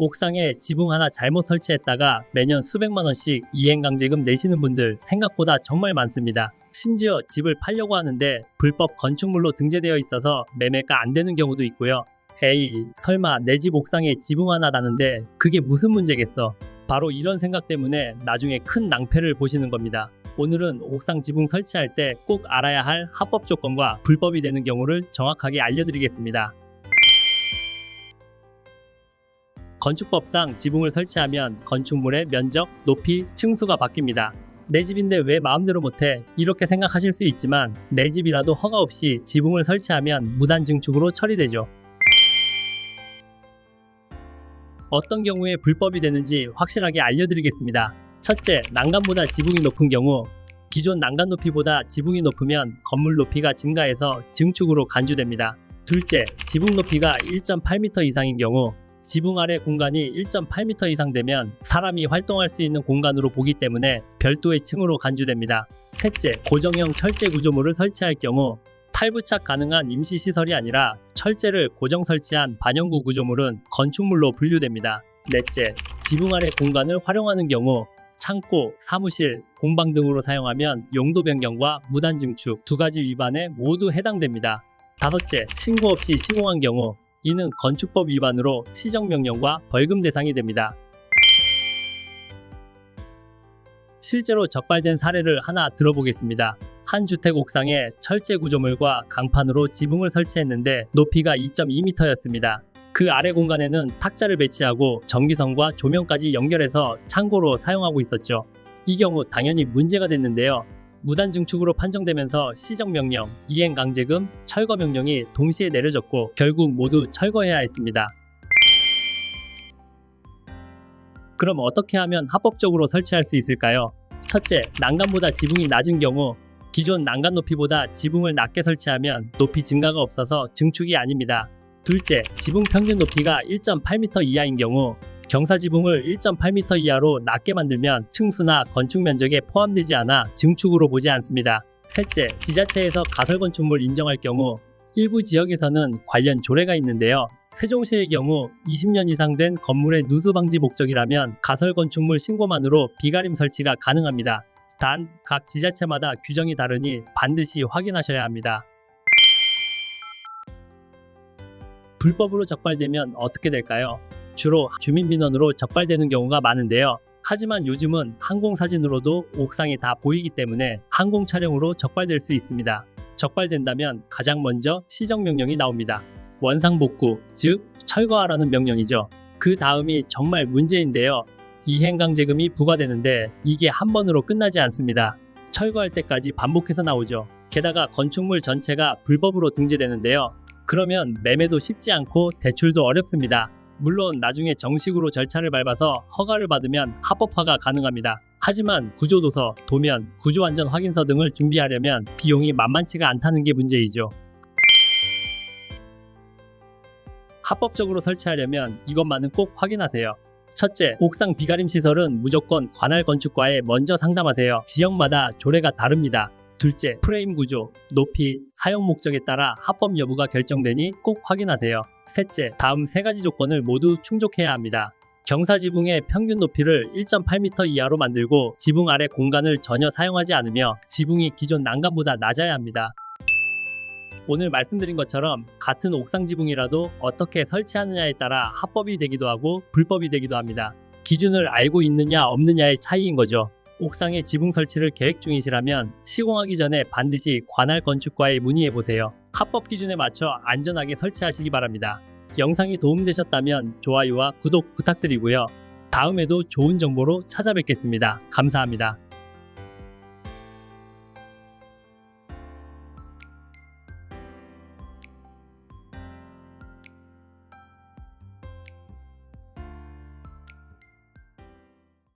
옥상에 지붕 하나 잘못 설치했다가 매년 수백만 원씩 이행강제금 내시는 분들 생각보다 정말 많습니다. 심지어 집을 팔려고 하는데 불법 건축물로 등재되어 있어서 매매가 안 되는 경우도 있고요. 에이, 설마 내 집 옥상에 지붕 하나 나는데 그게 무슨 문제겠어? 바로 이런 생각 때문에 나중에 큰 낭패를 보시는 겁니다. 오늘은 옥상 지붕 설치할 때 꼭 알아야 할 합법 조건과 불법이 되는 경우를 정확하게 알려드리겠습니다. 건축법상 지붕을 설치하면 건축물의 면적, 높이, 층수가 바뀝니다. 내 집인데 왜 마음대로 못해? 이렇게 생각하실 수 있지만 내 집이라도 허가 없이 지붕을 설치하면 무단 증축으로 처리되죠. 어떤 경우에 불법이 되는지 확실하게 알려드리겠습니다. 첫째, 난간보다 지붕이 높은 경우 기존 난간 높이보다 지붕이 높으면 건물 높이가 증가해서 증축으로 간주됩니다. 둘째, 지붕 높이가 1.8m 이상인 경우 지붕 아래 공간이 1.8m 이상 되면 사람이 활동할 수 있는 공간으로 보기 때문에 별도의 층으로 간주됩니다. 셋째, 고정형 철제 구조물을 설치할 경우 탈부착 가능한 임시 시설이 아니라 철제를 고정 설치한 반영구 구조물은 건축물로 분류됩니다. 넷째, 지붕 아래 공간을 활용하는 경우 창고, 사무실, 공방 등으로 사용하면 용도 변경과 무단 증축 두 가지 위반에 모두 해당됩니다. 다섯째, 신고 없이 시공한 경우 이는 건축법 위반으로 시정명령과 벌금 대상이 됩니다. 실제로 적발된 사례를 하나 들어보겠습니다. 한 주택 옥상에 철제 구조물과 강판으로 지붕을 설치했는데 높이가 2.2m였습니다. 그 아래 공간에는 탁자를 배치하고 전기선과 조명까지 연결해서 창고로 사용하고 있었죠. 이 경우 당연히 문제가 됐는데요. 무단 증축으로 판정되면서 시정 명령, 이행 강제금, 철거 명령이 동시에 내려졌고 결국 모두 철거해야 했습니다. 그럼 어떻게 하면 합법적으로 설치할 수 있을까요? 첫째, 난간보다 지붕이 낮은 경우 기존 난간 높이보다 지붕을 낮게 설치하면 높이 증가가 없어서 증축이 아닙니다. 둘째, 지붕 평균 높이가 1.8m 이하인 경우 경사 지붕을 1.8m 이하로 낮게 만들면 층수나 건축 면적에 포함되지 않아 증축으로 보지 않습니다. 셋째, 지자체에서 가설 건축물 인정할 경우 일부 지역에서는 관련 조례가 있는데요. 세종시의 경우 20년 이상 된 건물의 누수 방지 목적이라면 가설 건축물 신고만으로 비가림 설치가 가능합니다. 단 각 지자체마다 규정이 다르니 반드시 확인하셔야 합니다. 불법으로 적발되면 어떻게 될까요? 주로 주민민원으로 적발되는 경우가 많은데요. 하지만 요즘은 항공사진으로도 옥상이 다 보이기 때문에 항공 촬영으로 적발될 수 있습니다. 적발된다면 가장 먼저 시정명령이 나옵니다. 원상복구, 즉 철거하라는 명령이죠. 그 다음이 정말 문제인데요. 이행강제금이 부과되는데 이게 한 번으로 끝나지 않습니다. 철거할 때까지 반복해서 나오죠. 게다가 건축물 전체가 불법으로 등재되는데요. 그러면 매매도 쉽지 않고 대출도 어렵습니다. 물론 나중에 정식으로 절차를 밟아서 허가를 받으면 합법화가 가능합니다. 하지만 구조도서, 도면, 구조안전 확인서 등을 준비하려면 비용이 만만치가 않다는 게 문제이죠. 합법적으로 설치하려면 이것만은 꼭 확인하세요. 첫째, 옥상 비가림 시설은 무조건 관할 건축과에 먼저 상담하세요. 지역마다 조례가 다릅니다. 둘째, 프레임 구조, 높이, 사용 목적에 따라 합법 여부가 결정되니 꼭 확인하세요. 셋째, 다음 세 가지 조건을 모두 충족해야 합니다. 경사 지붕의 평균 높이를 1.8m 이하로 만들고 지붕 아래 공간을 전혀 사용하지 않으며 지붕이 기존 난간보다 낮아야 합니다. 오늘 말씀드린 것처럼 같은 옥상 지붕이라도 어떻게 설치하느냐에 따라 합법이 되기도 하고 불법이 되기도 합니다. 기준을 알고 있느냐 없느냐의 차이인 거죠. 옥상에 지붕 설치를 계획 중이시라면 시공하기 전에 반드시 관할 건축과에 문의해 보세요. 합법 기준에 맞춰 안전하게 설치하시기 바랍니다. 영상이 도움되셨다면 좋아요와 구독 부탁드리고요. 다음에도 좋은 정보로 찾아뵙겠습니다. 감사합니다.